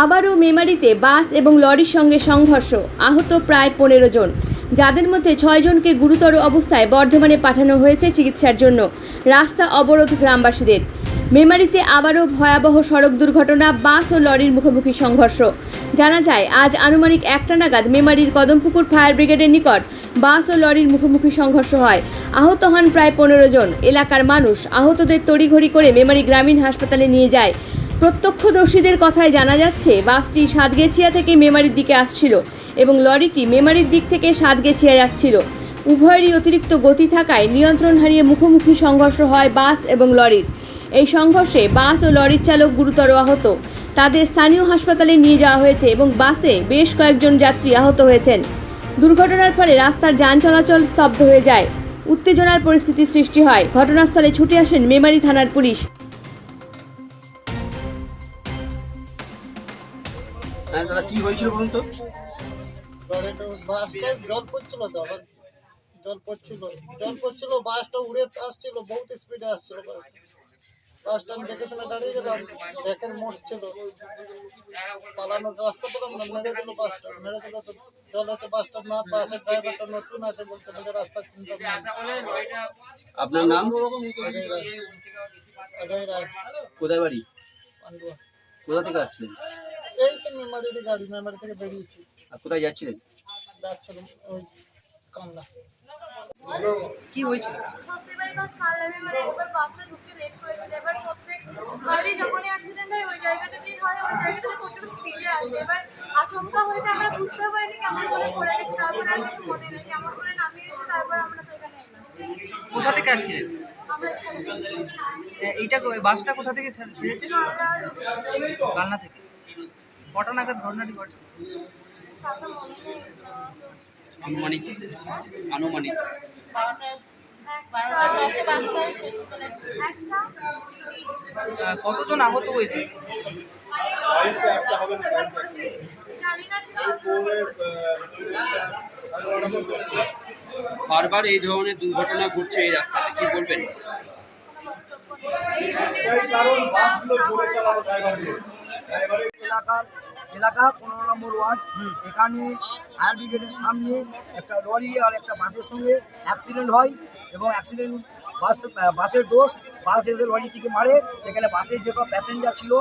আবারও মেমারিতে বাস এবং লরির সঙ্গে সংঘর্ষ। আহত প্রায় পনেরো জন। যাদের মধ্যে ছয়জনকে গুরুতর অবস্থায় বর্ধমানে পাঠানো হয়েছে চিকিৎসার জন্য। রাস্তা অবরোধ গ্রামবাসীদের। মেমারিতে আবারও ভয়াবহ সড়ক দুর্ঘটনা, বাস ও লরির মুখোমুখি সংঘর্ষ। জানা যায়, আজ আনুমানিক একটা নাগাদ মেমারির কদমপুকুর ফায়ার ব্রিগেডের নিকট বাস ও লরির মুখোমুখি সংঘর্ষ হয়। আহত হন প্রায় পনেরো জন। এলাকার মানুষ আহতদের তড়িঘড়ি করে মেমারি গ্রামীণ হাসপাতালে নিয়ে যায়। প্রত্যক্ষদর্শীদের কথায় জানা যাচ্ছে, বাসটি সাতগেছিয়া থেকে মেমারির দিকে আসছিল এবং লরিটি মেমারির দিক থেকে সাতগেছিয়া যাচ্ছিল। উভয়েরই অতিরিক্ত গতি থাকায় নিয়ন্ত্রণ হারিয়ে মুখোমুখি সংঘর্ষ হয় বাস এবং লরির। এই সংঘর্ষে বাস ও লরির চালক গুরুতর আহত। তাদের স্থানীয় হাসপাতালে নিয়ে যাওয়া হয়েছে এবং বাসে বেশ কয়েকজন যাত্রী আহত হয়েছেন। দুর্ঘটনার ফলে রাস্তার যান চলাচল স্তব্ধ হয়ে যায়। উত্তেজনার পরিস্থিতি সৃষ্টি হয়। ঘটনাস্থলে ছুটে আসেন মেমারি থানার পুলিশ। কি হয়েছিল বলুন তো? ধরে বাসটা জল পড়ছিল তো আবার জল পড়ছিল। জল পড়ছিল বাসটা উড়ে আসছিল বহুত স্পিডে আসছিল। বাসটা আমি দেখে শুনে দাঁড়িয়ে গেলাম ব্যাকের মোড় ছিল। পালানোর রাস্তা পেলাম না মেরে দিল বাসটা। মেরে দিল তো জলেতে বাসটা না বাসের ড্রাইভারটা নতুন আছে বলতে বলে রাস্তা চিন্তা আপনার নাম? রায় কোথায় বাড়ি? পান্ডুয়া। কোথা থেকে আসছিলেন এই তো মেমারিতে গাড়ি মেমারি থেকে বেরিয়েছি। আর কোথায় যাচ্ছিলেন? যাচ্ছিলাম ওই কান্না। কি হয়েছিল আচমকা হয়েছে? আমরা বুঝতে পারিনি কেমন করে পড়ে গেছি তারপর আর কিছু মনে নেই কেমন করে নামিয়ে দিয়েছে তারপর আমরা তো এখানে কোথা থেকে আসছিলেন? এইটা বাসটা কোথা থেকে ছেড়েছে? কালনা থেকে। কটা নাগাদ ঘটনাটি ঘটে? মনে আনুমানিক। আনুমানিক কতজন আহত হয়েছে? জানি না বারবার এই ধরনের দুর্ঘটনা ঘটছে এই রাস্তাতে, কি বলবেন? এলাকার এলাকা পনেরো নম্বর ওয়ার্ড। এখানে সামনে একটা লরি আর একটা বাসের সঙ্গে অ্যাক্সিডেন্ট হয় এবং অ্যাক্সিডেন্ট বাস বাসের দোষ বাস এসে লরিটিকে মারে। সেখানে বাসের যেসব প্যাসেঞ্জার ছিল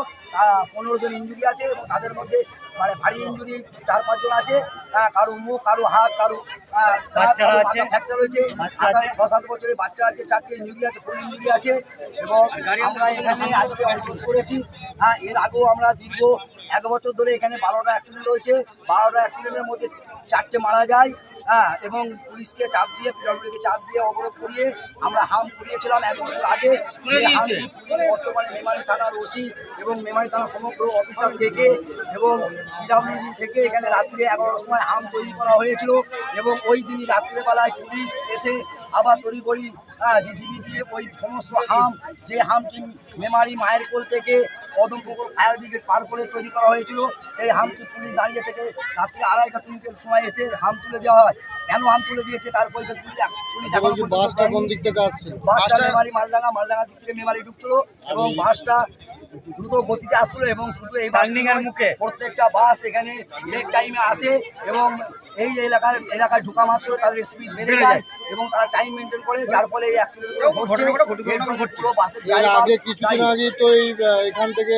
পনেরো জন ইঞ্জুরি আছে এবং তাদের মধ্যে মানে ভারী ইঞ্জুরি চার পাঁচজন আছে। হ্যাঁ, কারও মুখ কারও হাত কারও ফ্র্যাকচার হয়েছে। ছ সাত বছরের বাচ্চা আছে চারটে ইঞ্জুরি আছে ফুল ইঞ্জুরি আছে। এবং আমরা এখানে আজকে অবরোধ করেছি। হ্যাঁ এর আগেও আমরা দীর্ঘ এক বছর ধরে এখানে বারোটা অ্যাক্সিডেন্ট হয়েছে। বারোটা অ্যাক্সিডেন্টের মধ্যে চারটে মারা যায়। হ্যাঁ এবং পুলিশকে চাপ দিয়ে পিডব্লিউকে চাপ দিয়ে অবরোধ করিয়ে আমরা হাম করিয়েছিলাম এক বছর আগে যে হামটি পুলিশ বর্তমানে মেমারি থানার ওসি এবং মেমারি থানার সমগ্র অফিসার থেকে এবং পিডব্লিউডি থেকে এখানে রাত্রে এগারোটার সময় হাম তৈরি করা হয়েছিল এবং ওই দিনই রাত্রেবেলায় পুলিশ এসে আবার তৈরি করি হ্যাঁ জিসিবি দিয়ে ওই সমস্ত হাম যে হামটি মেমারি মায়ের কোল থেকে কদমপুকুর ফায়ার ব্রিগেড পার করে তৈরি করা হয়েছিল। সেই হামটি পুলিশ দাঁড়িয়ে থেকে রাত্রি আড়াইটা তিনটের সময় এসে হাম তুলে দেওয়া হয়। কেন হাম তুলে দিয়েছে? তার পরিপ্রেক্ষিতে পুলিশ এখনও বাসটা কোন দিক থেকে আসছে? বাসটা মেমারি মালডাঙ্গা মালডাঙ্গা দিক থেকে মেমারি ঢুকছিল এবং বাসটা দ্রুত গতিতে আসছিল এবং শুধু এই বাসের মুখে। প্রত্যেকটা বাস এখানে ব্রেক টাইমে আসে এবং এই এলাকার এলাকায় ঢোকা মাত্র তাদের স্পিড বেড়ে যায় এবং তারা টাইম মেনটেন করে যার ফলে এই আগে কিছুদিন। আগে তো এখান থেকে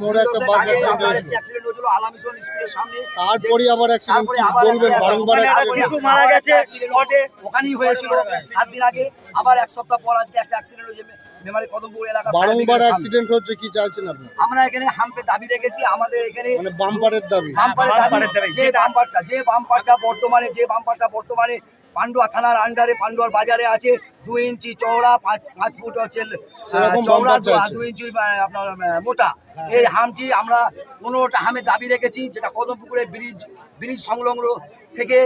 মোড়ে একটা বাস অ্যাক্সিডেন্ট হয়েছিল। আলামী মিশন স্কুলের সামনে। তারপরে আবার অ্যাক্সিডেন্ট বলবেন বারংবার accident ওখানেই হয়েছিল সাত দিন আগে। আবার এক সপ্তাহ পর আজকে একটা অ্যাক্সিডেন্ট হয়েছে। মেমারি কদমপুর এলাকা বারংবার অ্যাক্সিডেন্ট হচ্ছে কি চাইছেন আপনি? আমরা এখানে হাম্পে দাবি রেখেছি আমাদের এখানে মানে বাম্পারের দাবি। বাম্পারের দাবি যে বাম্পারটা যে বাম্পারটা বর্তমানে যে বাম্পারটা বর্তমানে পান্ডুয়া থানার আন্ডারে পান্ডুয়ার বাজারে আছে দুই ইঞ্চি চওড়া পাঁচ পাঁচ ফুট হচ্ছে চওড়া দুই ইঞ্চি আপনার মোটা। এই হামটি আমরা পনেরোটা হামে দাবি রেখেছি যেটা কদমপুকুরের ব্রিজ ব্রিজ সংলগ্ন থেকে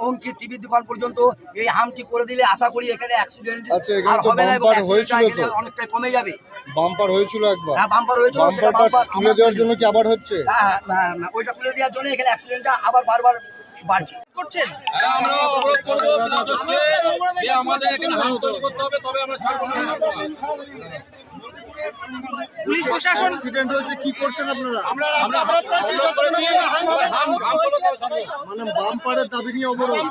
অঙ্কিত টিভির দোকান পর্যন্ত এই হামটি করে দিলে আশা করি এখানে অ্যাক্সিডেন্ট আচ্ছা, আর হবে না এবং বাম্পার অ্যাক্সিডেন্টটা হয়েছিল তো। এখানে অনেকটাই কমে যাবে বাম্পার হয়েছিল একবার হ্যাঁ বাম্পার হয়েছিল সেটা বাম্পার তুলে দেওয়ার জন্য কি আবার হচ্ছে হ্যাঁ হ্যাঁ, হ্যাঁ, ওইটা তুলে দেওয়ার জন্য এখানে অ্যাক্সিডেন্টটা আবার বারবার বাড়ছে করছেন আমরা অবরোধ করব যে আমাদের এখানে হাম তৈরি করতে হবে তবে আমরা ছাড়বো না পুলিশ প্রশাসন অ্যাক্সিডেন্ট হয়েছে কি করছেন আপনারা আমরা অবরোধ করেছি হাম হাম মানে বাম্পারের দাবি নিয়ে অবরোধ।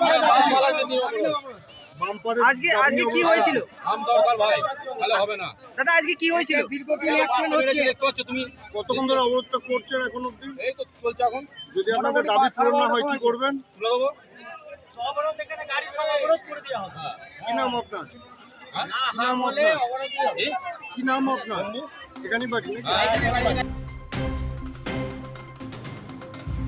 আজকে আজকে কি হয়েছিল? হাম দরকার ভাই তাহলে হবে না। দাদা আজকে কি হয়েছিল? দেখতে তুমি। কতক্ষণ ধরে অবরোধটা করছেন এখন অব্দি এই তো চলছে এখন। যদি আপনাদের দাবি পূরণ না হয় কি করবেন? তুলে দেবো। কি নাম আপনার? কি নাম আপনার? কি নাম আপনার? বাড়ি?